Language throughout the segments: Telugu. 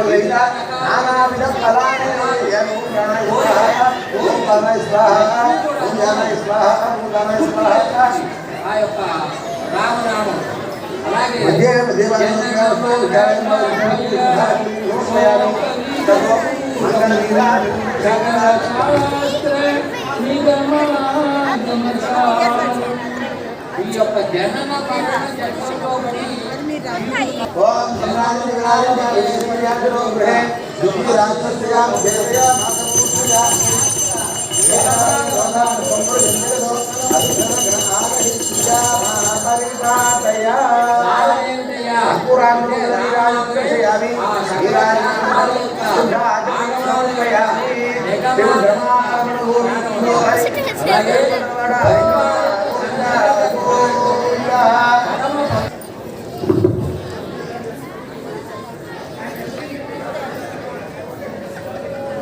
క్షేత్రానికి ఆ యొక్క పుణ్యారాధనలు, ఆ యొక్క సూత్రధారణ సదాశివబ్రహ్మేంద్ర స్వామి ఆ యొక్క రామనామం అలాగే ఈ యొక్క జనన మరణ జన్మలోని ఓం సమ్రాజి విరాజి విరాజో గృహే దుఃఖి రాక్షస్యా దేవయా మాతృస్యా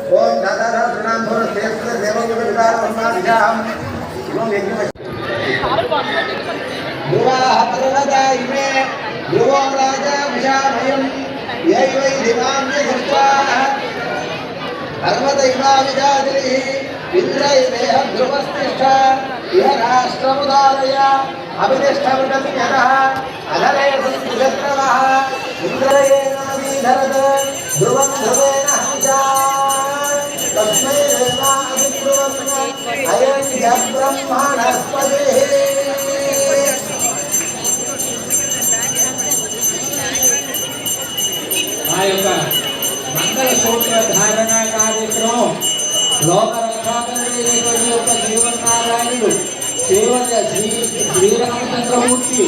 ओम दादाधर प्रणाम भवन देव देवगुरुदार परमाधियाम ओम यज्ञ दुराह परदा इमे ध्रुवो राजा विशामयम् यै वै दिवान्य दृष्ट्वाः धर्मदैवाविजादिः इन्द्र इमेह ध्रुवस्तिष्ठ, इह राष्ट्रमुदारय अभिनिष्ठमृतमिहरः अधरे संस्कृतक्रमः इन्द्रयेनाभिधरत् ध्रुवं ध्रुवेण हंसा अयं च ब्रह्मणस्पतिः ఆ యొక్క మంగళ సూత్ర ధారణ కార్యక్రమం లోక రక్షాకరణటువంటి యొక్క జీవనారాయణుడు శ్రీవల్ల శ్రీ శ్రీరామచంద్రమూర్తి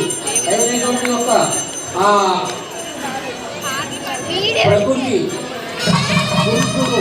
అయినటువంటి యొక్క ఆ ప్రకృతి పురుషుడు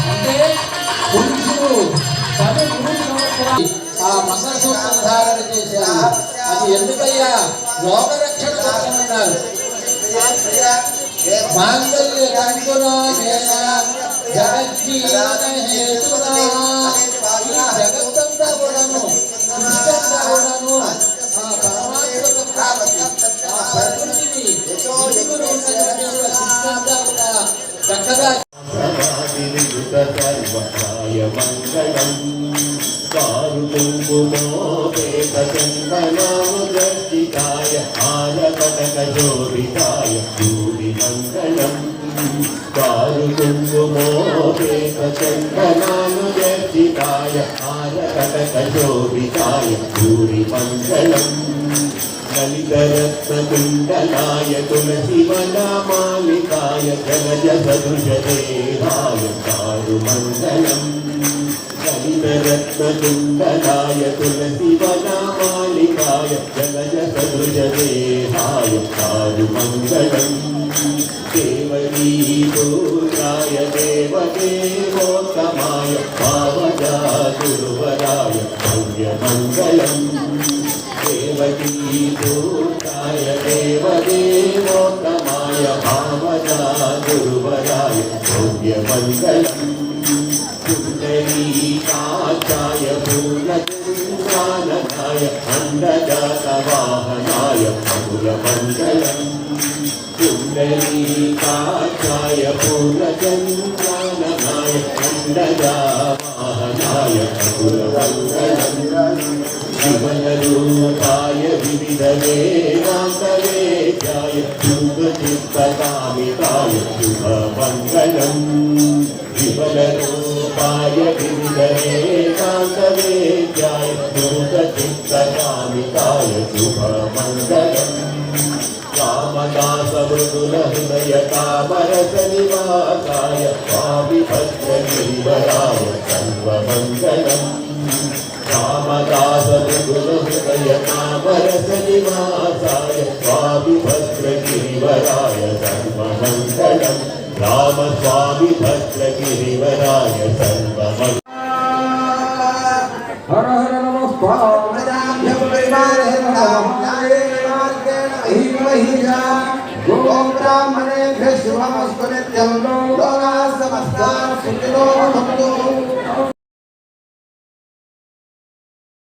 అంటే పురుషుడు పది ఆ మంగళసూత్రం ధారణ చేశారు. అది ఎందుకయ్యా? లోక రక్షణ అన్నారు మాంగళ్య కంకునా జగజ్జీవన హేతునా. ఈ జగత్తంతా కూడాను సర్వకాయ మంగళం కారుకుంకుమోపేతచందనాముద్రికాయ ఆలకటకజోడితాయ భూమి మంగళం కారుకుంకుమోపేతచందనాముద్రికాయ ఆలకటకజోడితాయ భూమి మంగళం లలితరత్నకుండలాయ తులసివనామాలికాయ జగజ సదృశదేహాయ रत्नकुण्डलाय तुलसीवनामालिकाय जलजसदृशदेहाय साधुमङ्गलम् देवनीपुत्राय देवदेवोत्तमाय पावजागुरुवराय भव्यमङ्गलम् देवनीपुत्राय देवदेवोत्तमाय पावजागुरुवराय भव्यमङ्गलम् జ్ఞానదాయ అన్నదాత వాహనాయ పూలమంగళం పుండరీకాయ పూర్ణజన్మానమాయ అన్నదా వాహనాయ పూలమంగళం విమలరూపాయ వివిధ వేదాంతవేద్యాయ శుభచిత్తకామితాయ శుభమంగళం. विमलरूपाय विविधवेदान्तवेद्याय शुभचित्तकामिताय शुभमङ्गलम् रामदासवृदुलहृदय कामरसनिवासाय स्वामिभद्रगिरिवराय सर्वमङ्गलम् रामदासवृदुलहृदय कामरसनिवासाय स्वामिभद्रगिरिवराय सर्वमङ्गलम् रामस्वामी भद्रगिरिवराय सर्वम हर हर नमः पावनाभ्यं गोब्राह्मणेभ्यः शिवमस्तु नित्यं